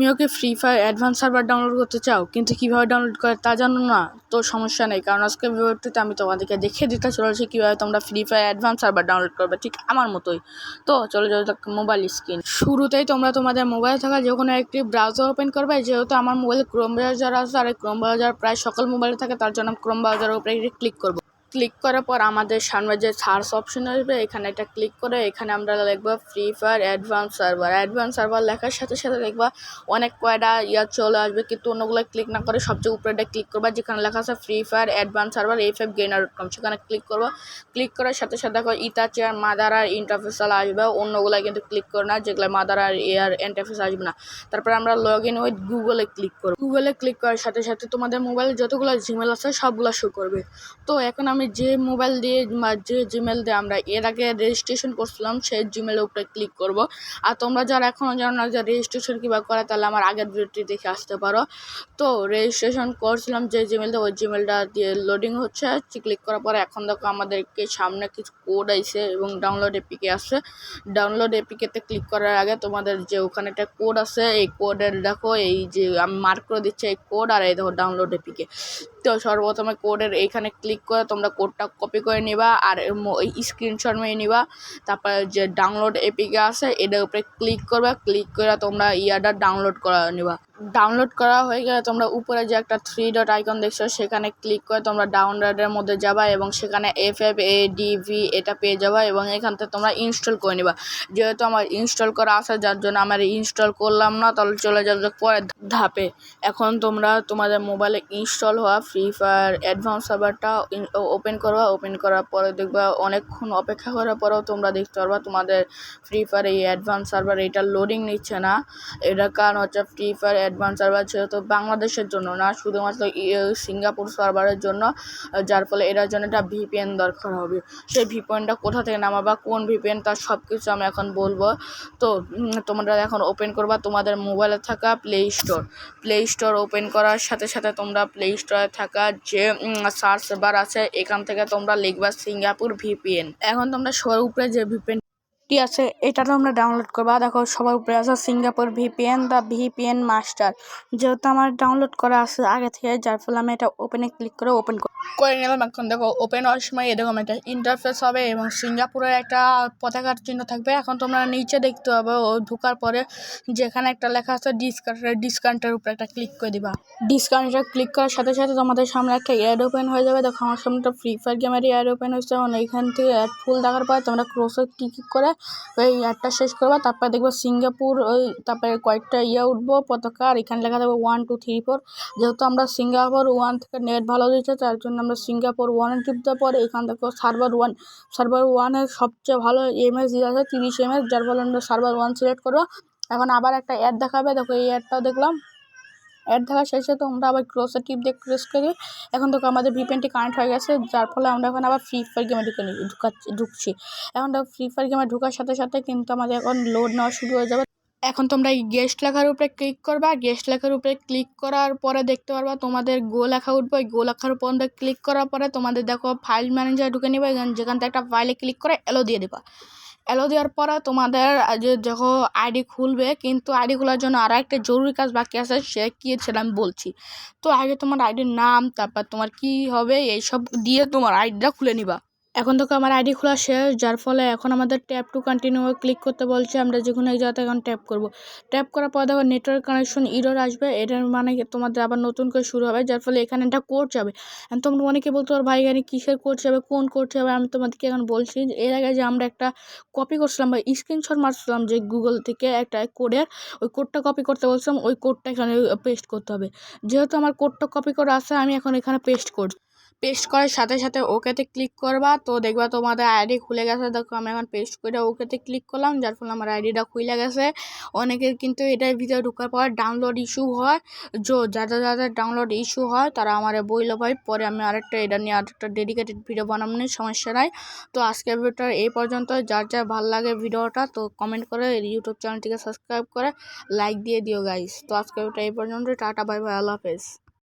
তুমিও কি free fire advance server download করতে চাও, কিন্তু কীভাবে ডাউনলোড করে তা জানো না, তো সমস্যা নেই, কারণ আজকে ভিডিওটিতে আমি তোমাদেরকে দেখিয়ে দিতে চলেছি কীভাবে তোমরা free fire advance server download করবে, ঠিক আমার মতোই। তো চলে যাও মোবাইল স্ক্রিন শুরুতেই তোমরা তোমাদের মোবাইলে থাকা যে কোনো একটি ব্রাউজার ওপেন করবে, যেহেতু আমার মোবাইলে ক্রোম ব্রাউজার আছে, আর ক্রোম ব্রাউজার প্রায় সকল মোবাইলে থাকে, তার জন্য ক্রোম ব্রাউজারের উপরে ক্লিক করব। ক্লিক করার পর আমাদের সামনে যে সার্চ অপশন আসবে, এখানে একটা ক্লিক করে এখানে আমরা লিখব free fire advance server advance server লেখার সাথে সাথে দেখবা অনেক কয়টা ইয়া চলে আসবে, কিন্তু অন্যগুলো ক্লিক না করে সবচেয়ে উপরেটা ক্লিক করবা, যেখানে লেখা আছে free fire advance server F F gainer dot com সেখানে ক্লিক করব। ক্লিক করার সাথে সাথে দেখো ইতা চেয়ার মাদার আর ইন্টারফেসাল আসবে। অন্যগুলো কিন্তু ক্লিক করো না, যেগুলো মাদার আর এয়ার ইন্টারফেস আসবে না। তারপরে আমরা লগ ইন উইথ গুগলে ক্লিক করব। গুগলে ক্লিক করার সাথে সাথে তোমাদের মোবাইলে যতগুলো জিমেল আছে, সবগুলো শো করবে। তো এখন আমি যে মোবাইল দিয়ে বা যে জিমেল দিয়ে আমরা এর আগে রেজিস্ট্রেশন করছিলাম, সেই জিমেলের উপরে ক্লিক করব। আর তোমরা যারা এখনও জানো না যে রেজিস্ট্রেশন কীভাবে করে, তাহলে আমার আগের ভিডিওটি দেখে আসতে পারো। তো রেজিস্ট্রেশন করছিলাম যে জিমেলটা ওই জিমেলটা দিয়ে লোডিং হচ্ছে। ক্লিক করার পরে এখন দেখো আমাদেরকে সামনে কিছু কোড আইছে এবং ডাউনলোড এপিকে আসছে ডাউনলোড এপিকেতে ক্লিক করার আগে তোমাদের যে ওখানে একটা কোড আছে, এই কোডের দেখো, এই যে আমি মার্ক করে দিচ্ছি এই কোড আর এই দেখো ডাউনলোড এপিকে তো সর্বপ্রথমে কোডের এইখানে ক্লিক করে তোমরা কোডটা কপি করে নিবা আর ওই স্ক্রিনশট মেরে নিবা। তারপর যে ডাউনলোড এপিকে আসে এটার উপরে ক্লিক করবা। ক্লিক করে তোমরা ইয়াটা ডাউনলোড করা নিবা। ডাউনলোড করা হয়ে গেলে তোমরা উপরে যে একটা থ্রি ডট আইকন দেখছ, সেখানে ক্লিক করে তোমরা ডাউনলোডের মধ্যে যাবা এবং সেখানে এফ এফ এ ডিভি এটা পেয়ে যাবা এবং এখান থেকে তোমরা ইনস্টল করে নিবা। যেহেতু আমার ইনস্টল করা আছে, যার জন্য আমার ইনস্টল করলাম না, তাহলে চলে যাবে পরের ধাপে। এখন তোমরা তোমাদের মোবাইলে ইনস্টল হওয়া ফ্রি ফায়ার অ্যাডভান্স সার্ভারটা ওপেন করবা ওপেন করার পরে দেখবা অনেকক্ষণ অপেক্ষা করার পরেও তোমরা দেখতে পারবা তোমাদের ফ্রি ফায়ার এই অ্যাডভান্স সার্ভার এটা লোডিং নিচ্ছে না। এটার কারণ হচ্ছে ফ্রি ফায়ার অ্যাডভান্স সার্ভার ছিল তো বাংলাদেশের জন্য না, শুধুমাত্র সিঙ্গাপুর সার্ভারের জন্য যার ফলে এটার জন্য একটা ভিপিএন দরকার হবে। সেই ভিপিএনটা কোথা থেকে নামাবা, কোন ভিপিএন তার সব কিছু আমি এখন বলব। তো তোমরা এখন ওপেন করবা তোমাদের মোবাইলে থাকা play store play store open করার সাথে সাথে তোমরা প্লে স্টোরে থাকা যে সার্চ বার আছে, এখান থেকে তোমরা লিখবা সিঙ্গাপুর ভিপিএন এখন তোমরা সবার উপরে যে ভিপিএন টি আছে এটা তোমরা ডাউনলোড করবা। দেখো, সবার উপরে আছে Singapore VPN the VPN master যেহেতু আমার ডাউনলোড করা আছে আগে থেকে, যার ফলে আমি এটা ওপেনে ক্লিক করে ওপেন করে নিলাম এখন দেখো ওপেন হওয়ার সময় এরকম একটা ইন্টারফেস হবে এবং সিঙ্গাপুরের একটা পতাকার চিহ্ন থাকবে। এখন তোমরা নিচে দেখতে পাবে, ও ঢোকার পরে যেখানে একটা লেখা আছে ডিসকাউন্টের ডিসকাউন্টের উপরে একটা ক্লিক করে দিবা। ডিসকাউন্টটা ক্লিক করার সাথে সাথে তোমাদের সামনে একটা অ্যাড ওপেন হয়ে যাবে। দেখো, আমার সামনে একটা ফ্রি ফায়ার গেমের অ্যাড ওপেন হয়েছে। এবং এইখান থেকে অ্যাড ফুল দেখার পরে তোমরা ক্রোসে ক্লিক করে ওই অ্যাডটা শেষ করবা। তারপরে দেখব সিঙ্গাপুর, ওই তারপরে কয়েকটা ইয়ে উঠবো, পতাকা। আর এখানে লেখা থাকবে ওয়ান টু থ্রি ফোর যেহেতু আমরা সিঙ্গাপুর ওয়ান থেকে নেট ভালো দিচ্ছে তার জন্য আমরা সিঙ্গাপুর ওয়ানে টিপতে পরে এখান থেকে সার্ভার ওয়ান সার্ভার ওয়ানের সবচেয়ে ভালো এমএস দিয়ে আছে, তিরিশ এমএস যার ফলে আমরা সার্ভার ওয়ান সিলেক্ট করব। এখন আবার একটা অ্যাড দেখাবে, দেখো এই অ্যাডটাও দেখলাম। অ্যাড দেখার শেষে তো আমরা আবার ক্রোসের টিপ দিয়ে ক্রস করি এখন দেখো আমাদের ভিপিএনটি কানেক্ট হয়ে গেছে, যার ফলে আমরা এখন আবার ফ্রি ফায়ার গেমে ঢুকে ঢুকাচ্ছি, ঢুকছি। এখন দেখো ফ্রি ফায়ার গেমে ঢোকার সাথে সাথে কিন্তু আমাদের এখন লোড নেওয়া শুরু হয়ে যাবে। এখন তোমরা এই গেস্ট লেখার উপরে ক্লিক করবা। গেস্ট লেখার উপরে ক্লিক করার পরে দেখতে পারবা তোমাদের গো লেখা উঠবে। ওই গো লেখার উপর ক্লিক করার পরে তোমাদের দেখো ফাইল ম্যানেজার ঢুকে নেবে। যেখান থেকে একটা ফাইলে ক্লিক করে এলো দিয়ে দেবা। এলো দেওয়ার পরে তোমাদের যে যখন আইডি খুলবে। কিন্তু আইডি খোলার জন্য আরও একটা জরুরি কাজ বাকি আছে, সে কী সেটা আমি বলছি। তো আগে তোমার আইডির নাম, তারপর তোমার কি হবে, এইসব দিয়ে তোমার আইডিটা খুলে নিবা। এখন তোকে আমার আইডি খোলা শেষ, যার ফলে এখন আমাদের ট্যাপ টু কন্টিনিউ ক্লিক করতে বলছে, আমরা যে কোনো এক জায়গাতে এখন ট্যাপ করব। ট্যাপ করার পর দেখো নেটওয়ার্ক কানেকশন ইরোর আসবে এটার মানে তোমাদের আবার নতুন করে শুরু হবে, যার ফলে এখানে একটা কোড যাবে। তোমরা অনেকে বলতে পারো, ভাই, এখানে কিসের কোড যাবে, কোন কোড যাবে? আমি তোমাদেরকে এখন বলছি, এর আগে যে আমরা একটা কপি করছিলাম বা স্ক্রিনশট মারছিলাম যে গুগল থেকে একটা কোডের ওই কোডটা কপি করতে বলছিলাম, ওই কোডটা এখানে পেস্ট করতে হবে। যেহেতু আমার কোডটা কপি করা আছে, আমি এখন এখানে পেস্ট করছি। পেস্ট করার সাথে সাথে ওকেতে ক্লিক করবা। তো দেখবা তোমাদের আইডি খুলে গেছে। দেখো আমি এখন পেস্ট করে ওকেতে ক্লিক করলাম, যার ফলে আমার আইডিটা খুলে গেছে। অনেকের কিন্তু এটার ভিতরে ঢোকার পর ডাউনলোড ইস্যু হয়। যো যাদের যাদের ডাউনলোড ইস্যু হয়, তারা আমার বইলো ভাই, পরে আমি আরেকটা এটা নিয়ে আরেকটা ডেডিকেটেড ভিডিও বানাবো সমস্যা নাই। তো আজকের ভিডিওটা এই পর্যন্ত যার যার ভালো লাগে ভিডিওটা তো কমেন্ট করে ইউটিউব চ্যানেলটিকে সাবস্ক্রাইব করে লাইক দিয়ে দিও গাইস তো আজকের ভিডিওটা এই পর্যন্ত টাটা বাই বাই আল্লাহ হাফেজ।